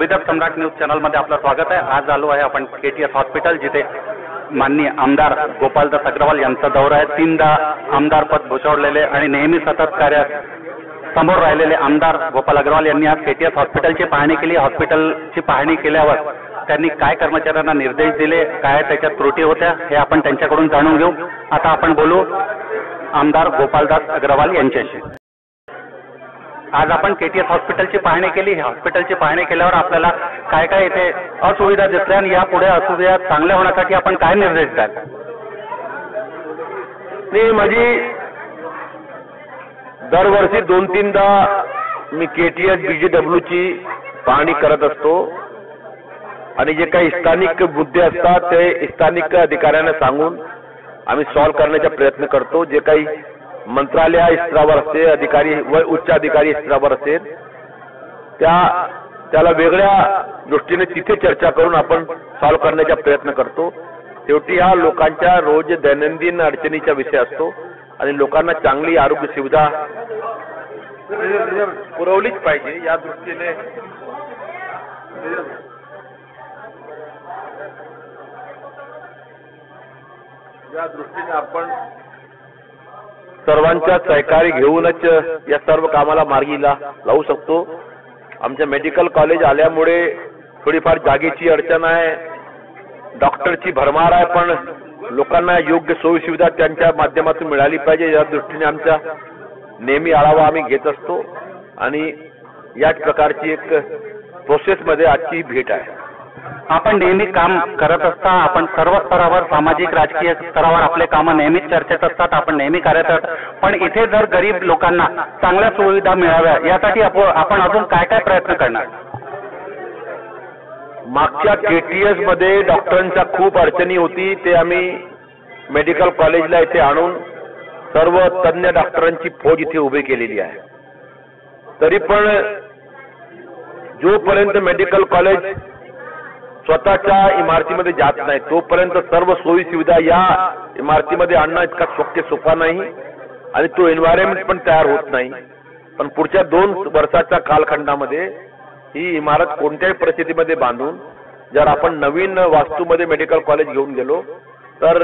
विदर्भ सम्राट news चॅनलमध्ये आपलं स्वागत आहे. आज आलो आहे आपण के टी एस हॉस्पिटल जिथे माननीय आमदार गोपालदास अग्रवाल यांचा दौरा आहे. तीनदा आमदार पद भूषवलेले आणि नेहमी सतत कार्यात समोर राहिलेले आमदार गोपाल अग्रवाल यांनी आज के टी एस हॉस्पिटलची पाहणी केली. हॉस्पिटलची पाहणी केल्यावर त्यांनी काय कर्मचाऱ्यांना निर्देश दिले काय त्याच्यात त्रुटी होत्या हे आपण त्यांच्याकडून जाणून घेऊ. आता आपण बोलू आमदार गोपालदास अग्रवाल यांच्याशी. आज आपण केटीएस हॉस्पिटलची पाहणी केली. हॉस्पिटलची पाहणी केल्यावर आपल्याला काय काय इथे असुविधा दिसल्या आणि यापुढे असुविधा चांगल्या होण्यासाठी आपण काय निर्देश द्याल? माझी दरवर्षी दोन तीनदा मी केटीएस टी ची पाहणी करत असतो. आणि जे काही स्थानिक मुद्दे असतात ते स्थानिक अधिकाऱ्यांना सांगून आम्ही सॉल्व्ह करण्याचा प्रयत्न करतो. जे काही मंत्रालय स्तरावर असते अधिकारी व उच्च अधिकारी स्तरावर असेल त्या त्याला वेगळ्या दृष्टीने तिथे चर्चा करून आपण सॉल्व्ह करण्याचा प्रयत्न करतो. शेवटी हा लोकांच्या रोज दैनंदिन अडचणीचा विषय असतो आणि लोकांना चांगली आरोग्य सुविधा पुरवलीच पाहिजे या दृष्टीने. या दृष्टीने आपण सर्वांच्या सहकारी घेऊनच या सर्व कामाला मार्गी लावू शकतो. आमच्या मेडिकल कॉलेज आल्यामुळे थोडीफार जागेची अडचण आहे. डॉक्टरची भरमार आहे पण लोकांना योग्य सोयी सुविधा त्यांच्या माध्यमातून मिळाली पाहिजे. या दृष्टीने आमचा नेहमी आढावा आम्ही घेत असतो. आणि याच प्रकारची एक प्रोसेसमध्ये आजची भेट आहे. आपण नेहमी काम करत असता आपण सर्व स्तरावर सामाजिक राजकीय स्तरावर आपले कामं नेहमीच चर्चेत असतात आपण नेहमी कार्यरत पण इथे जर गरीब लोकांना चांगल्या सुविधा मिळाव्या यासाठी आपण अजून काय काय प्रयत्न करणार? मागच्या केटीएसमध्ये डॉक्टरांच्या खूप अडचणी होती ते आम्ही मेडिकल कॉलेजला इथे आणून सर्व तज्ञ डॉक्टरांची फौज इथे उभी केलेली आहे. तरी पण जोपर्यंत मेडिकल कॉलेज स्वतःच्या इमारतीमध्ये जात नाही. तोपर्यंत सर्व सोयी सुविधा या इमारतीमध्ये आणणं इतका शक्य सोपा नाही आणि तो एन्व्हायरमेंट पण तयार होत नाही. पण पुढच्या दोन वर्षाच्या कालखंडामध्ये ही इमारत कोणत्याही परिस्थितीमध्ये बांधून जर आपण नवीन वास्तूमध्ये मेडिकल कॉलेज घेऊन गेलो तर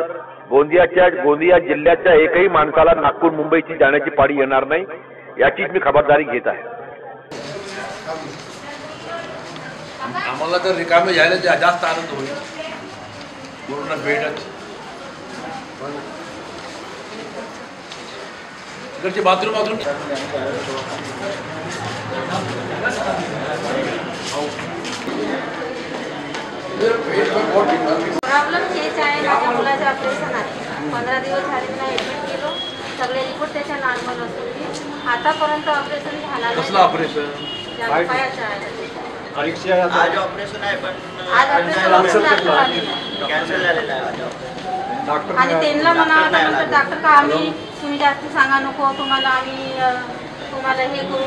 गोंदियाच्या गोंदिया जिल्ह्याच्या एकही माणसाला नागपूर मुंबईची जाण्याची पाडी येणार नाही याचीच मी खबरदारी घेत आहे. आम्हाला तर रिकामे झाले ते जास्त आनंद होईल. पूर्ण बेडच. पण इकडचे बाथरूम बाथरूम प्रॉब्लेम हेच आहे माझ्या मुलाचं ऑपरेशन आहे. पंधरा दिवस झाले मी ॲडमिट केलो. सगळे रिपोर्ट त्याच्या नॉर्मल असून की आतापर्यंत ऑपरेशन झाला. कसलं ऑपरेशन पायाचं आहे. आज ऑपरेशन आहे पण. कॅन्सल झालेलं आहे. आज आणि त्यांना म्हणावं डॉक्टर का आम्ही तुम्ही जास्त सांगा नको तुम्हाला आम्ही तुम्हाला हे करू.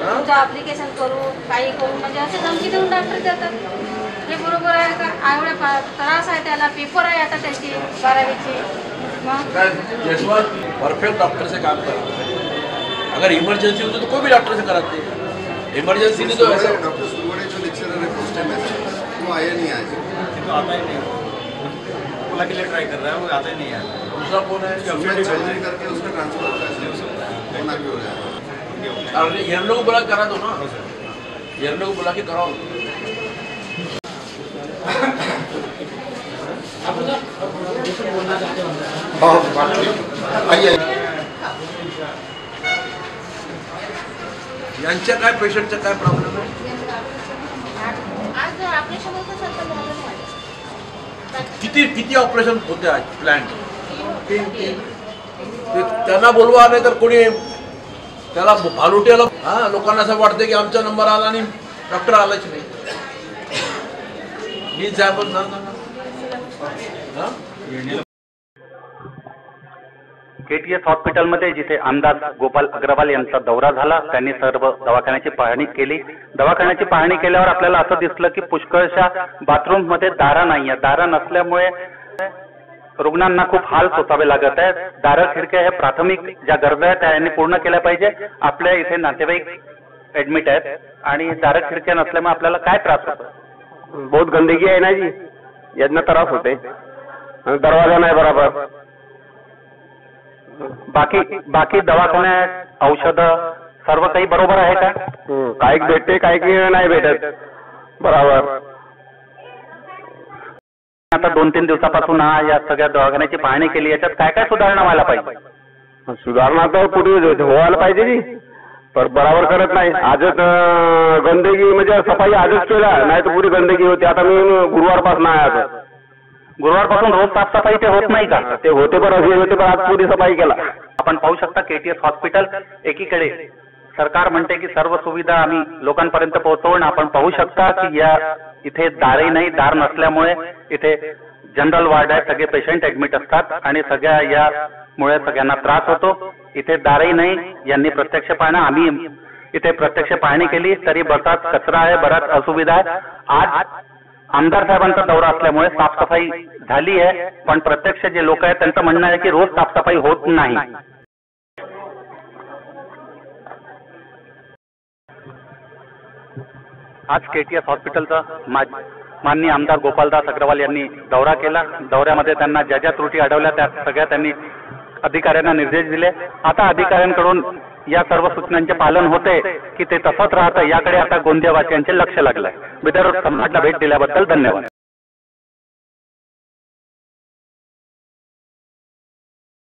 तुमचं ॲप्लिकेशन करू काही करू म्हणजे असे धमकी देऊन डॉक्टर देतात. हे बरोबर आहे का? एवढा त्रास आहे त्याला पेपर आहे आता त्याची बारावीची. मग? जसवंत परफेक्ट डॉक्टर से काम करा अगर इमरजेंसी हो तो कोई भी डॉक्टर से कराते हैं इमरजेंसी नहीं तो ऐसा डॉक्टर सुरवड़े जो लेक्चरर है फ़र्स्ट टाइम ऐसा वो आया नहीं आज तो आता ही नहीं ओला के लिए ट्राई कर रहा है वो आता ही नहीं है दूसरा कौन है सुबह सर्जरी करके उसका ट्रांसफ़र होता है फ़ोन आगे हो जाएगा अरे येरनो को बुला करा दो ना येरनो को बुला के कराओ यांच्या काय पेशंटचा काय प्रॉब्लेम आहे. किती किती ऑपरेशन होते आज प्लॅन त्यांना बोलवा नाही तर कोणी त्याला भालुट्याला हा लोकांना असं वाटतं की आमचा नंबर आला आणि डॉक्टर आलाच नाही. मीच जाय पण केटीएस हॉस्पिटलमध्ये जिथे आमदार गोपाल अग्रवाल यांचा दौरा झाला त्यांनी सर्व दवाखान्याची पाहणी केली. दवाखान्याची पाहणी केल्यावर आपल्याला असं दिसलं की पुष्कळशा बाथरूममध्ये दारा नाहीये दारा नसल्यामुळे रुग्णांना खूप हाल सोसावे लागत आहेत. दारा खिडक्या ह्या प्राथमिक ज्या गरजा आहेत त्या यांनी पूर्ण केल्या पाहिजे. आपल्या इथे नातेवाईक ऍडमिट आहेत आणि दारा खिडक्या नसल्यामुळे आपल्याला काय त्रास होतो? बहुत गंदगी आहे ना जी. यांना त्रास होते. दरवाजा नाही बरोबर. बाकी बाकी दवाखान्यात औषधं सर्व काही बरोबर आहे का? हम्म, काही भेटते काही नाही भेटत. बरोबर. आता दोन तीन दिवसापासून हा या सगळ्या दवाखान्याची पाहणी केली. याच्यात काय काय सुधारणा व्हायला पाहिजे? सुधारणा तर कुठे व्हायला पाहिजे जी पण बराबर करत नाही. आजच अं, गंदगी म्हणजे सफाई आजच केला नाही तर पुरी गंदगी होती. आता मी गुरुवारपासून आहे आता गुरुवारपासून रोज साफसफाई ते होत नाही का? ते होते पण होते पण आज पुरी सफाई केला. आपण पाहू शकता केटीएस हॉस्पिटल एकीकडे. सरकार म्हणते की सर्व सुविधा आम्ही लोकांपर्यंत पोहोचवून आपण पाहू शकता की या इथे दारे नाही दार नसल्यामुळे इथे जनरल वार्ड आहे सगळे पेशंट ऍडमिट असतात आणि सगळ्या यामुळे सगळ्यांना त्रास होतो. इथे दारही नाही यांनी प्रत्यक्ष पाहणं आम्ही इथे प्रत्यक्ष पाहणी केली तरी बराच कचरा आहे बराच असुविधा आहे. आज आमदार साहेबांचा दौरा असल्यामुळे साफसफाई झाली आहे पण प्रत्यक्ष जे लोक आहेत त्यांचं म्हणणं आहे की रोज साफसफाई होत नाही. आज केटीएस हॉस्पिटलचा माननीय आमदार गोपालदास अग्रवाल यांनी दौरा केला. दौऱ्यामध्ये त्यांना ज्या ज्या त्रुटी आढळल्या त्या सगळ्या त्यांनी अधिकाऱ्यांना निर्देश दिले. आता अधिकाऱ्यांकडून या सर्व सूचनांचे पालन होते की ते तसंच राहतं याकडे आता गोंदियावासियांचे लक्ष लागलंय. विदर्भ समाजला भेट दिल्याबद्दल धन्यवाद.